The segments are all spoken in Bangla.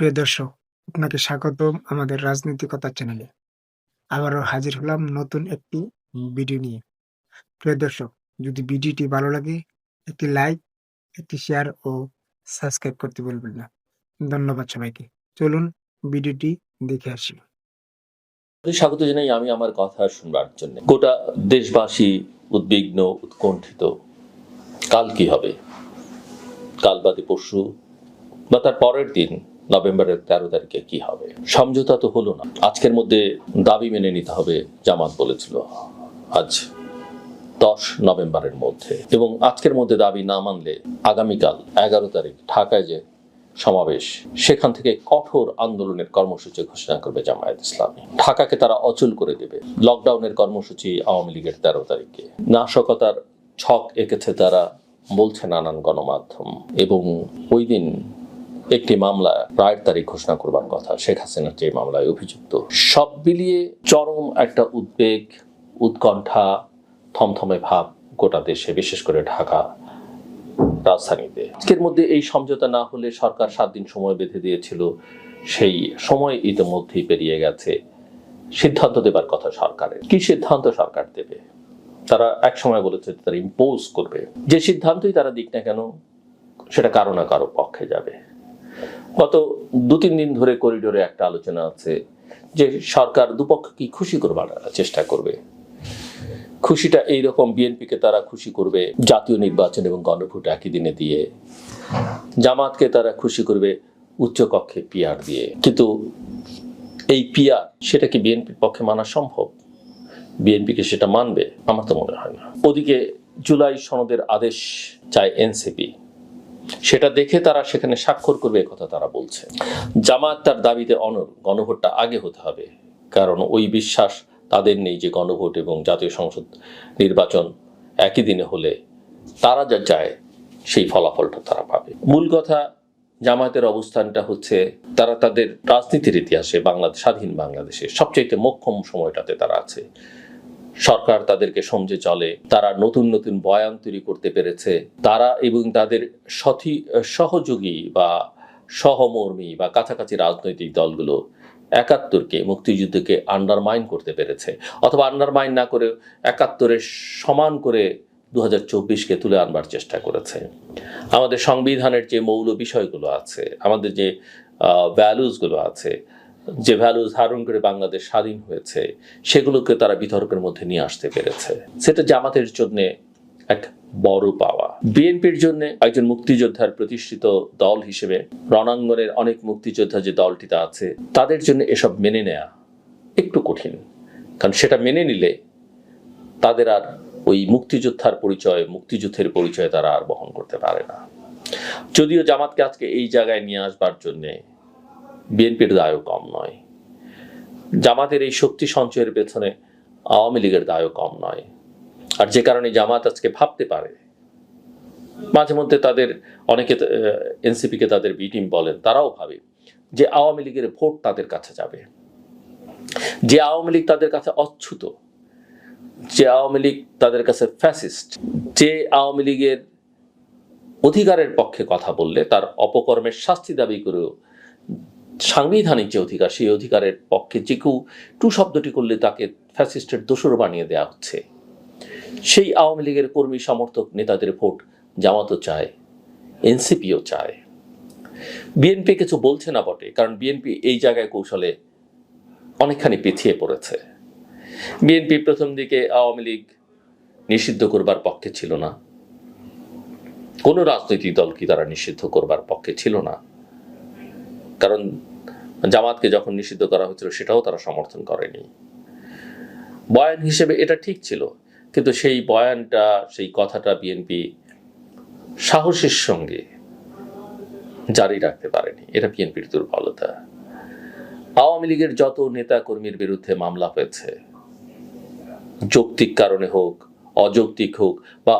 প্রিয় দর্শক, আপনাকে স্বাগতম আমাদের রাজনৈতিকতা চ্যানেলে। আবারও হাজির হলাম নতুন একটি ভিডিও নিয়ে। প্রিয় দর্শক, যদি ভিডিওটি ভালো লাগে, একটি লাইক, একটি শেয়ার ও সাবস্ক্রাইব করতে বলবেন না। ধন্যবাদ সবাইকে। চলুন ভিডিওটি দেখে আসি। স্বাগত জানাই, আমি আমার কথা শুনবার জন্য। গোটা দেশবাসী উদ্বিগ্ন, উৎকণ্ঠিত। কাল কি হবে? কাল বাদে পরশু বা তার পরের দিন নভেম্বরের তেরো তারিখে কি হবে? সমঝোতা তো হলো না। আজকের মধ্যে দাবি মেনে নিতে হবে, জামাত বলেছিল। আজ দশ নভেম্বরের মধ্যে। এবং আজকের মধ্যে দাবি না মানলে আগামীকাল এগারো তারিখ ঢাকায় যে সমাবেশ, সেখান থেকে কঠোর আন্দোলনের কর্মসূচি ঘোষণা করবে জামায়াত ইসলামী। ঢাকাকে তারা অচল করে দেবে। লকডাউনের কর্মসূচি আওয়ামী লীগের তেরো তারিখে। নাশকতার ছক এঁকেছে তারা, বলছে নানান গণমাধ্যম। এবং ওই দিন একটি মামলা রায়ের তারিখ ঘোষণা করবার কথা। শেখ হাসিনার যে মামলায় অভিযুক্ত। সব মিলিয়ে চরম একটা উদ্বেগ, উৎকণ্ঠা, থমথমে ভাব গোটা দেশে, বিশেষ করে ঢাকা রাজধানীতে। আজকের মধ্যে এই সমঝোতা না হলে সরকার সাত দিন সময় বেঁধে দিয়েছিল। সেই সময় ইতিমধ্যেই পেরিয়ে গেছে। সিদ্ধান্ত দেবার কথা সরকারের। কি সিদ্ধান্ত সরকার দেবে? তারা এক সময় বলেছে তারা ইম্পোজ করবে। যে সিদ্ধান্তই তারা দিক না কেন, সেটা কারও না কারও পক্ষে যাবে। গত দু তিন দিন ধরে করিডোরে একটা আলোচনা আছে যে সরকার দুপক্ষকে খুশি করবার চেষ্টা করবে। খুশিটা এইরকম বিএনপিকে তারা খুশি করবে জাতীয় নির্বাচন এবং গণভোট একই দিনে দিয়ে। জামাতকে তারা খুশি করবে উচ্চকক্ষে পিয়ার দিয়ে। কিন্তু এই পিয়ার সেটা কি বিএনপির পক্ষে মানা সম্ভব? বিএনপিকে সেটা মানবে? আমার তো মনে হয় না। ওদিকে জুলাই সনদের আদেশ চায় এনসিপি। সেটা দেখে তারা সেখানে স্বাক্ষর করবে কথা তারা বলছে। জামাত তার দাবিতে অনর গণভোটটা আগে হতে হবে। কারণ ওই বিশ্বাস তাদের নেই যে গণভোট এবং জাতীয় সংসদ নির্বাচন একই দিনে হলে তারা যা চায় সেই ফলাফলটা তারা পাবে। মূল কথা জামায়াতের অবস্থানটা হচ্ছে তারা তাদের রাজনীতির ইতিহাসে বাংলাদেশ, স্বাধীন বাংলাদেশে সবচেয়ে মোক্ষম সময়টাতে তারা আছে। সরকার তাদেরকে সমঝে চলে, তারা নতুন নতুন বয়ান তৈরি করতে পেরেছে, তারা এবং তাদের সথি, সহযোগী বা সহমর্মী বা কাছাকাছি রাজনৈতিক দলগুলো একাত্তরকে, মুক্তিযুদ্ধকে আন্ডারমাইন করতে পেরেছে। অথবা আন্ডারমাইন না করে একাত্তরের সমান করে দু হাজার চব্বিশকে তুলে আনবার চেষ্টা করেছে। আমাদের সংবিধানের যে মৌল বিষয়গুলো আছে, আমাদের যে ভ্যালুসগুলো আছে যে ভ্যালু ধারণ করে বাংলাদেশ স্বাধীন হয়েছে, সেগুলোকে তারা বিতর্কের মধ্যে নিয়ে আসতে পেরেছে। সেটা জামাতের জন্য এক বড় পাওয়া। বিএনপির জন্য একজন মুক্তিযোদ্ধার প্রতিষ্ঠিত দল হিসেবে রণাঙ্গনের অনেক মুক্তিযোদ্ধা যে দলটিতে আছে, তাদের জন্য এসব মেনে নেয়া একটু কঠিন। কারণ সেটা মেনে নিলে তাদের আর ওই মুক্তিযোদ্ধার পরিচয়, মুক্তিযুদ্ধের পরিচয় তারা আর বহন করতে পারে না। যদিও জামাতকে আজকে এই জায়গায় নিয়ে আসবার জন্যে বিএনপির দায়ও কম নয়। জামাতের এই শক্তি সঞ্চয়ের পেছনে আওয়ামী লীগের দায়ও কম নয়। আর যে কারণে জামাত আজকে ভাবতে পারে। মাঝে মধ্যে তাদের অনেকে এনসিপিকে তাদের বি টিম বলেন, তারাও ভাবে যে আওয়ামী লীগের ভোট তাদের কাছে যাবে। যে আওয়ামী লীগ তাদের কাছে অচ্ছুত যে আওয়ামী লীগ তাদের কাছে ফ্যাসিস্ট, যে আওয়ামী লীগের অধিকারের পক্ষে কথা বললে তার অপকর্মের শাস্তি দাবি করেও সাংবিধানিক যে অধিকার, সেই অধিকারের পক্ষে যে কেউ টু শব্দটি করলে তাকে ফ্যাসিস্টের দোষর বানিয়ে দেওয়া হচ্ছে। সেই আওয়ামী লীগের কর্মী, সমর্থক নেতাদের ভোট জামাতও চায়, এনসিপিও চায়। বিএনপি কিছু বলছে না বটে, কারণ বিএনপি এই জায়গায় কৌশলে অনেকখানি পিছিয়ে পড়েছে। বিএনপি প্রথম দিকে আওয়ামী লীগ নিষিদ্ধ করবার পক্ষে ছিল না। কোনো রাজনৈতিক দল কি তারা নিষিদ্ধ করবার পক্ষে ছিল না? কারণ জামাতকে যখন নিষিদ্ধ করা হয়েছিল, সেটাও তারা সমর্থন করেনি। বয়ান হিসেবে এটা ঠিক ছিল, কিন্তু সেই বয়ানটা, সেই কথাটা বিএনপি সাহসের সঙ্গে জারি রাখতে পারেনি। এটা বিএনপির দুর্বলতা। আওয়ামী লীগের যত নেতা কর্মীর বিরুদ্ধে মামলা হয়েছে, যৌক্তিক কারণে হোক, অযৌক্তিক হোক, বা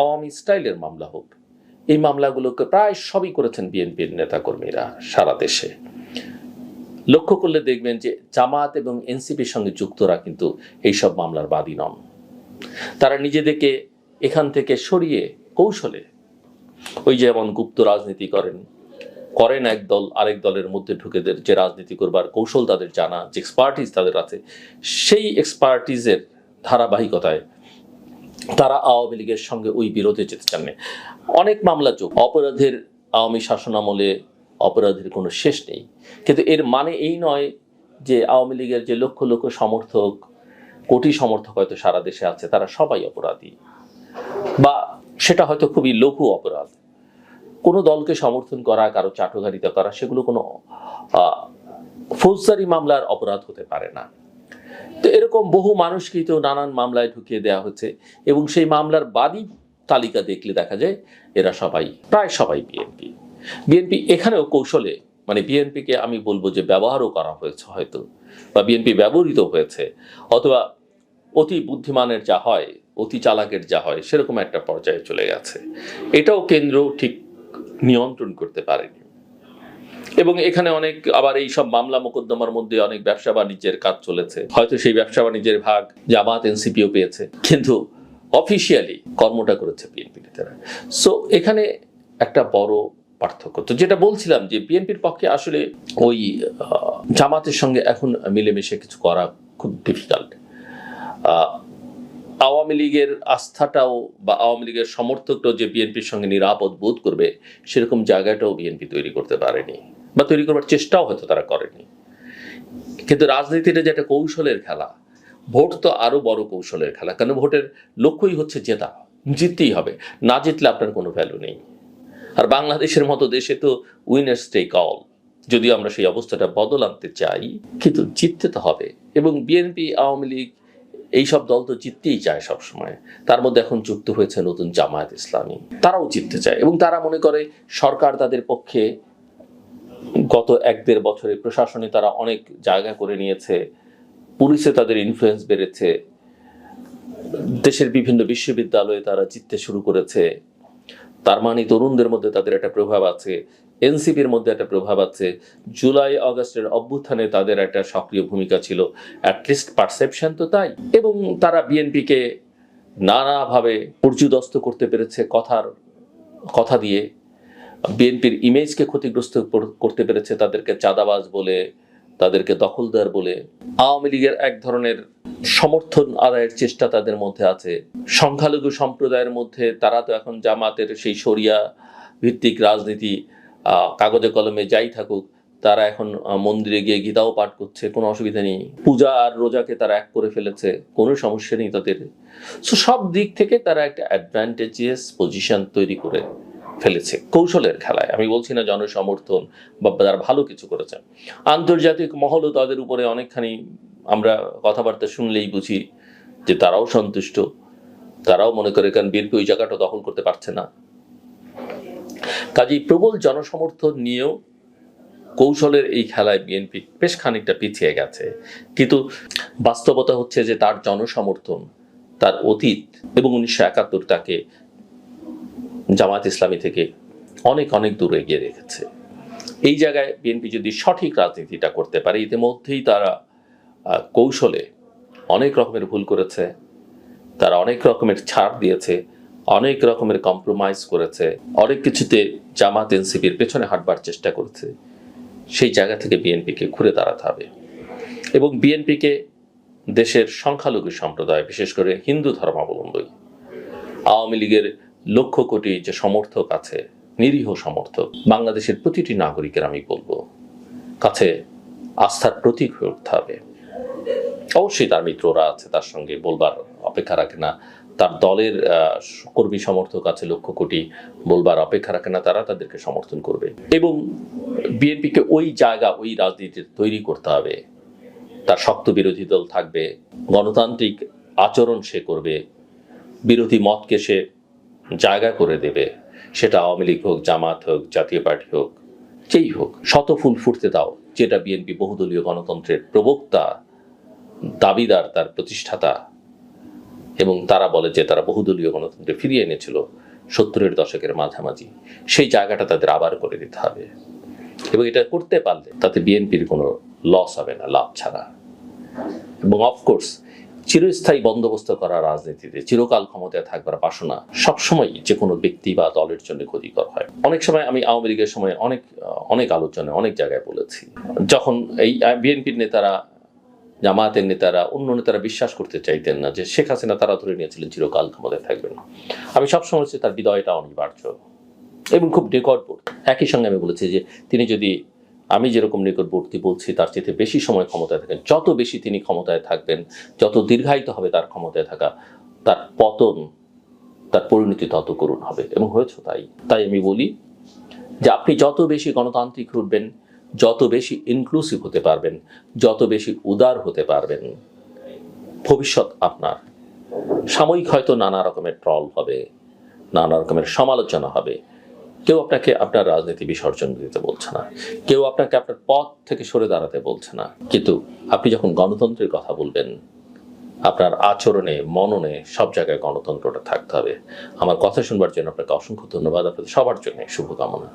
আওয়ামী স্টাইলের মামলা হোক, এই মামলাগুলোকে প্রায় সবই করেছেন বিএনপির নেতাকর্মীরা সারা দেশে। লক্ষ্য করলে দেখবেন যে জামাত এবং এনসিপির সঙ্গে যুক্তরা কিন্তু এইসব মামলার বাদী নন। তারা নিজেদেরকে এখান থেকে সরিয়ে কৌশলে ওই যেমন গুপ্ত রাজনীতি করেন করেন এক দল আরেক দলের মধ্যে ঢুকে যে রাজনীতি করবার কৌশল তাদের জানা, যে এক্সপার্টিস তাদের আছে, সেই এক্সপার্টিসের ধারাবাহিকতায় তারা আওয়ামী লীগের সঙ্গে ওই বিরোধে যেতে চান অনেক মামলা চোখ অপরাধের আওয়ামী শাসনামলে অপরাধের কোনো শেষ নেই। কিন্তু এর মানে এই নয় যে আওয়ামী লীগের যে লক্ষ লক্ষ সমর্থক, কোটি সমর্থক হয়তো সারা দেশে আছে, তারা সবাই অপরাধী। বা সেটা হয়তো খুবই লঘু অপরাধ। কোনো দলকে সমর্থন করা, কারও চাটুকারিতা করা, সেগুলো কোনো ফৌজদারি মামলার অপরাধ হতে পারে না। তো এরকম বহু মানুষকেই তো নানান মামলায় ঢুকিয়ে দেওয়া হচ্ছে এবং সেই মামলার বাদী তালিকা দেখলে দেখা যায় এরা সবাই, প্রায় সবাই বিএনপি। বিএনপি এখানেও কৌশলে মানে বিএনপিকে আমি বলব যে ব্যবহারও করা হয়েছে হয়তো, বা বিএনপি ব্যবহৃত হয়েছে, অথবা অতি বুদ্ধিমানের যা হয়, অতি চালাকের যা হয়, সেরকম একটা পর্যায়ে চলে গেছে। এটাও কেন্দ্র ঠিক নিয়ন্ত্রণ করতে পারেনি। এবং এখানে অনেক আবার এই সব মামলা মোকদ্দমার মধ্যে অনেক ব্যবসা বাণিজ্যের কাজ চলেছে। হয়তো সেই ব্যবসা বাণিজ্যের ভাগ জামাত এনসিপিও পেয়েছে, কিন্তু অফিসিয়ালি কর্মটা করেছে বিএনপি নেতারা সো এখানে একটা বড় পার্থক্য। তো যেটা বলছিলাম যে বিএনপির পক্ষে আসলে ওই জামাতের সঙ্গে এখন মিলেমিশে কিছু করা খুব ডিফিকাল্ট আওয়ামী লীগের আস্থাটাও বা আওয়ামী লীগের সমর্থকটাও যে বিএনপির সঙ্গে নিরাপদ বোধ করবে, সেরকম জায়গাটাও বিএনপি তৈরি করতে পারেনি বা তৈরি করবার চেষ্টাও হয়তো তারা করেনি। কিন্তু রাজনীতিটা যে একটা কৌশলের খেলা, ভোট তো আরও বড় কৌশলের খেলা কারণ ভোটের লক্ষ্যই হচ্ছে জেতা, জিততেই হবে, না জিতলে আপনার কোনো ভ্যালু নেই। আর বাংলাদেশের মতো দেশে তো উইনার্স টেক অল যদিও আমরা সেই অবস্থাটা বদল আনতে চাই, কিন্তু জিততে তো হবে। এবং বিএনপি, আওয়ামী লীগ, এইসব দল তো জিততেই চায় সবসময়। তার মধ্যে এখন যুক্ত হয়েছে নতুন জামায়াত ইসলামী। তারাও জিততে চায়। এবং তারা মনে করে সরকার তাদের পক্ষে গত এক দেড় বছরে প্রশাসনে তারা অনেক জায়গা করে নিয়েছে। পুলিশে তাদের ইনফ্লুয়েন্স বেড়েছে। দেশের বিভিন্ন বিশ্ববিদ্যালয়ে তারা জিততে শুরু করেছে। তার মানে তরুণদের মধ্যে তাদের একটা প্রভাব আছে, এনসিপির মধ্যে একটা প্রভাব আছে। জুলাই, আগস্টের অভ্যুত্থানে তাদের একটা সক্রিয় ভূমিকা ছিল। অ্যাটলিস্ট পারসেপশন তো তাই। এবং তারা বিএনপিকে নানাভাবে পর্যুদস্ত করতে পেরেছে কথার, কথা দিয়ে। বিএনপির ইমেজকে ক্ষতিগ্রস্ত করতে পেরেছে তাদেরকে চাঁদাবাজ বলে, তাদেরকে দখলদার বলে। আওয়ামী লীগের এক ধরনের সমর্থন আদায়ের চেষ্টা তাদের মধ্যে আছে। সংখ্যালঘু সম্প্রদায়ের মধ্যে তারা তো এখন জামাতের সেই সরিয়া ভিত্তিক রাজনীতি কাগজে কলমে যাই থাকুক, তারা এখন মন্দিরে গিয়ে গীতাও পাঠ করছে, কোনো অসুবিধা নেই। পূজা আর রোজাকে তারা এক করে ফেলেছে, কোনো সমস্যা নেই তাদের। সো সব দিক থেকে তারা একটা অ্যাডভান্টেজিয়াস পজিশন তৈরি করে ফেলেছে, কৌশলের খেলায়। আমি বলছি না জনসমর্থন বা তারা ভালো কিছু করেছে। আন্তর্জাতিক মহলও তাদের উপরে অনেকখানি আমরা কথাবার্তা শুনলেই বুঝি যে তারাও সন্তুষ্ট। তারাও মনে করে কারণ বিএনপি ওই জায়গাটা দখল করতে পারছে না। কাজেই প্রবল জনসমর্থন নিয়েও কৌশলের এই খেলায় বিএনপি বেশ খানিকটা পিছিয়ে গেছে। কিন্তু বাস্তবতা হচ্ছে যে তার জনসমর্থন, তার অতীত এবং উনিশশো একাত্তর তাকে জামাত ইসলামী থেকে অনেক অনেক দূরে এগিয়ে রেখেছে। এই জায়গায় বিএনপি যদি সঠিক রাজনীতিটা করতে পারে, ইতিমধ্যেই তারা কৌশলে অনেক রকমের ভুল করেছে, তারা অনেক রকমের ছাড় দিয়েছে, অনেক রকমের কম্প্রোমাইজ করেছে, অনেক কিছুতে জামাত এনসিপির পেছনে হাঁটবার চেষ্টা করেছে। সেই জায়গা থেকে বিএনপিকে ঘুরে দাঁড়াতে হবে। এবং বিএনপিকে দেশের সংখ্যালঘু সম্প্রদায়, বিশেষ করে হিন্দু ধর্মাবলম্বী, আওয়ামী লীগের লক্ষ কোটি যে সমর্থক আছে, নিরীহ সমর্থক, বাংলাদেশের প্রতিটি নাগরিকের আমি বলব, কাছে আস্থার প্রতীক হয়ে উঠতে হবে। অবশ্যই তার মিত্ররা আছে, তার সঙ্গে বলবার অপেক্ষা রাখে না। তার দলের কর্মী সমর্থক আছে লক্ষ কোটি, বলবার অপেক্ষা রাখে না, তারা তাদেরকে সমর্থন করবে। এবং বিএনপিকে ওই জায়গা, ওই রাজনীতি তৈরি করতে হবে। তার শক্ত বিরোধী দল থাকবে, গণতান্ত্রিক আচরণ সে করবে, বিরোধী মতকে সে জায়গা করে দেবে। সেটা আওয়ামী লীগ হোক, জামাত হোক, জাতীয় পার্টি হোক, যেই হোক শত ফুল ফুটতে দাও, যেটা বিএনপি বহুদলীয় গণতন্ত্রের প্রবক্তা দাবিদার তার প্রতিষ্ঠাতা। এবং তারা বলে যে তারা বহুদলীয় গণতন্ত্রে ফিরিয়ে এনেছিল সত্তরের দশকের মাঝামাঝি। সেই জায়গাটা তাদের আবার করে দিতে হবে। এবং এটা করতে পারলে তাতে বিএনপির কোনো লস হবে না, লাভ ছাড়া। এবং অফকোর্স চিরস্থায়ী বন্দোবস্ত করা রাজনীতিতে, চিরকাল ক্ষমতায় থাকবার বাসনা সবসময় যে কোনো ব্যক্তি বা দলের জন্য ক্ষতিকর হয়। অনেক সময় আমি আওয়ামী লীগের সময় অনেক অনেক আলোচনায়, অনেক জায়গায় বলেছি। যখন এই বিএনপির নেতারা জামায়াতের নেতারা, অন্য নেতারা বিশ্বাস করতে চাইতেন না যে শেখ হাসিনা তারা ধরে নিয়েছিলেন চিরকাল ক্ষমতায় থাকবেন আমি সবসময় বলেছি তার বিদয়টা অনিবার্য এবং খুব নিকটবর্তী একই সঙ্গে আমি বলেছি যে তিনি যদি আমি যেরকম নিকটবর্তী বলছি, তার চেয়ে বেশি সময় ক্ষমতায় থাকেন। যত বেশি তিনি ক্ষমতায় থাকবেন, যত দীর্ঘায়িত হবে তার ক্ষমতায় থাকা, তার পতন, তার পরিণতি তত করুণ হবে এবং হয়েছে তাই। তাই আমি বলি যে আপনি যত বেশি গণতান্ত্রিক উঠবেন যত বেশি ইনক্লুসিভ হতে পারবেন, যত বেশি উদার হতে পারবেন, ভবিষ্যৎ আপনার। সাময়িক হয়তো নানা রকমের ট্রল হবে, নানা রকমের সমালোচনা হবে। কেউ আপনাকে আপনার রাজনীতি বিসর্জন দিতে বলছে না, কেউ আপনাকে আপনার পথ থেকে সরে দাঁড়াতে বলছে না। কিন্তু আপনি যখন গণতন্ত্রের কথা বলবেন, আপনার আচরণে, মননে সব জায়গায় গণতন্ত্রটা থাকতে হবে। আমার কথা শুনবার জন্য আপনাকে অসংখ্য ধন্যবাদ, আপনাদের সবার জন্য শুভকামনা।